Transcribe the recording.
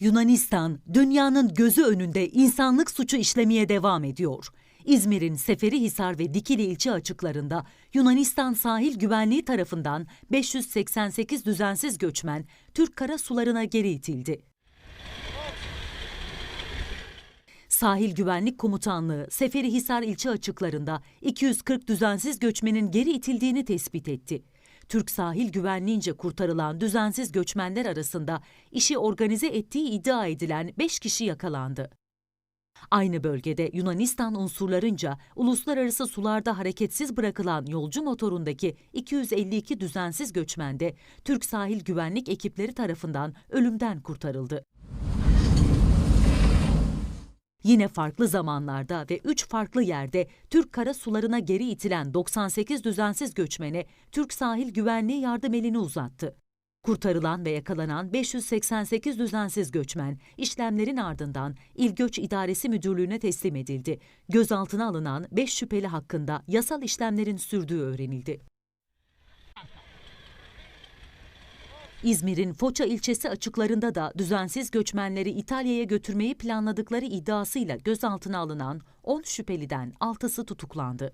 Yunanistan, dünyanın gözü önünde insanlık suçu işlemeye devam ediyor. İzmir'in Seferihisar ve Dikili ilçe açıklarında Yunanistan sahil güvenliği tarafından 588 düzensiz göçmen Türk kara sularına geri itildi. Sahil Güvenlik Komutanlığı Seferihisar ilçe açıklarında 240 düzensiz göçmenin geri itildiğini tespit etti. Türk sahil güvenliğince kurtarılan düzensiz göçmenler arasında işi organize ettiği iddia edilen 5 kişi yakalandı. Aynı bölgede Yunanistan unsurlarınca uluslararası sularda hareketsiz bırakılan yolcu motorundaki 252 düzensiz göçmen de Türk sahil güvenlik ekipleri tarafından ölümden kurtarıldı. Yine farklı zamanlarda ve 3 farklı yerde Türk kara sularına geri itilen 98 düzensiz göçmene Türk sahil güvenliği yardım elini uzattı. Kurtarılan ve yakalanan 588 düzensiz göçmen işlemlerin ardından İl Göç İdaresi Müdürlüğü'ne teslim edildi. Gözaltına alınan 5 şüpheli hakkında yasal işlemlerin sürdüğü öğrenildi. İzmir'in Foça ilçesi açıklarında da düzensiz göçmenleri İtalya'ya götürmeyi planladıkları iddiasıyla gözaltına alınan 10 şüpheliden 6'sı tutuklandı.